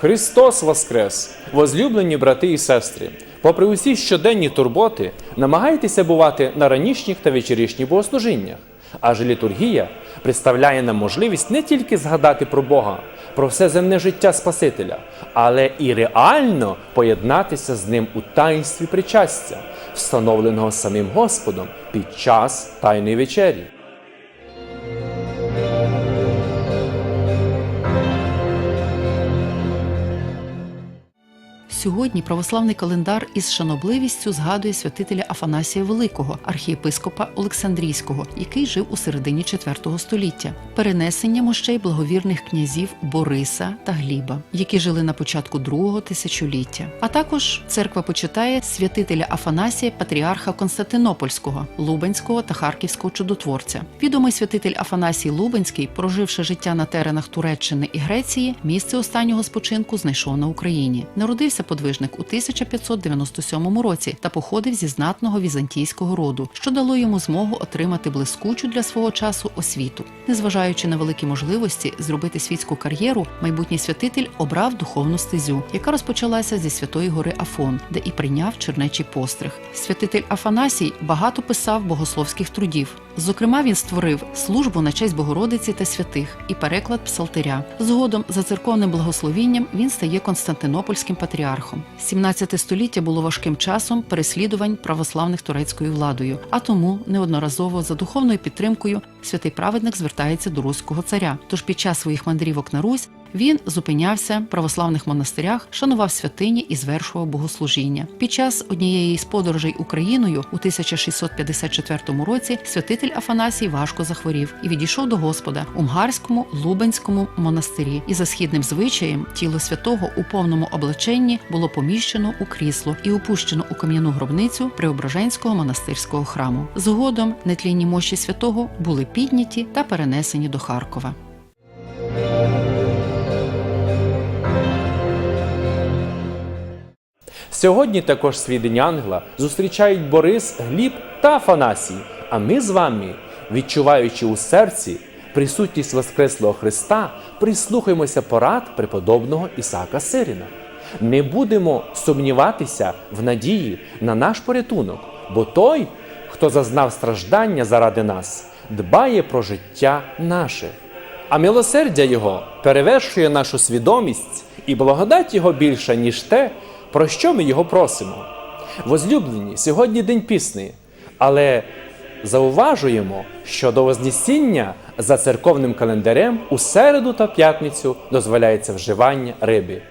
Христос Воскрес! Возлюблені брати і сестри! Попри усі щоденні турботи, намагайтеся бувати на ранішніх та вечірішніх богослужіннях. Адже літургія представляє нам можливість не тільки згадати про Бога, про все земне життя Спасителя, але і реально поєднатися з ним у таїнстві причастя, встановленого самим Господом під час Тайної вечері. Сьогодні православний календар із шанобливістю згадує святителя Афанасія Великого, архієпископа Олександрійського, який жив у середині IV століття. Перенесення мощей благовірних князів Бориса та Гліба, які жили на початку другого тисячоліття. А також церква почитає святителя Афанасія, патріарха Константинопольського, Лубенського та Харківського чудотворця. Відомий святитель Афанасій Лубенський, проживши життя на теренах Туреччини і Греції, місце останнього спочинку знайшов на Україні. Народився подвижник у 1597 році та походив зі знатного візантійського роду, що дало йому змогу отримати блискучу для свого часу освіту. Незважаючи на великі можливості зробити світську кар'єру, майбутній святитель обрав духовну стезю, яка розпочалася зі святої гори Афон, де і прийняв чернечий постриг. Святитель Афанасій багато писав богословських трудів. Зокрема, він створив службу на честь Богородиці та святих і переклад псалтиря. Згодом, за церковним благословінням, він стає Константинопольським патріархом. 17 століття було важким часом переслідувань православних турецькою владою, а тому неодноразово за духовною підтримкою святий праведник звертається до руського царя. Тож під час своїх мандрівок на Русь він зупинявся в православних монастирях, шанував святині і звершував богослужіння. Під час однієї з подорожей Україною у 1654 році святитель Афанасій важко захворів і відійшов до Господа у Мгарському Лубенському монастирі. І за східним звичаєм тіло святого у повному облаченні було поміщено у крісло і опущено у кам'яну гробницю Преображенського монастирського храму. Згодом нетлінні мощі святого були підняті та перенесені до Харкова. Сьогодні також свій День Ангела зустрічають Борис, Гліб та Афанасій. А ми з вами, відчуваючи у серці присутність Воскреслого Христа, прислухаємося порад преподобного Ісака Сирина. Не будемо сумніватися в надії на наш порятунок, бо той, хто зазнав страждання заради нас, дбає про життя наше. А милосердя Його перевершує нашу свідомість і благодать Його більша, ніж те, про що ми його просимо. Возлюблені, сьогодні день пісний, але зауважуємо, що до Вознесіння за церковним календарем у середу та п'ятницю дозволяється вживання риби.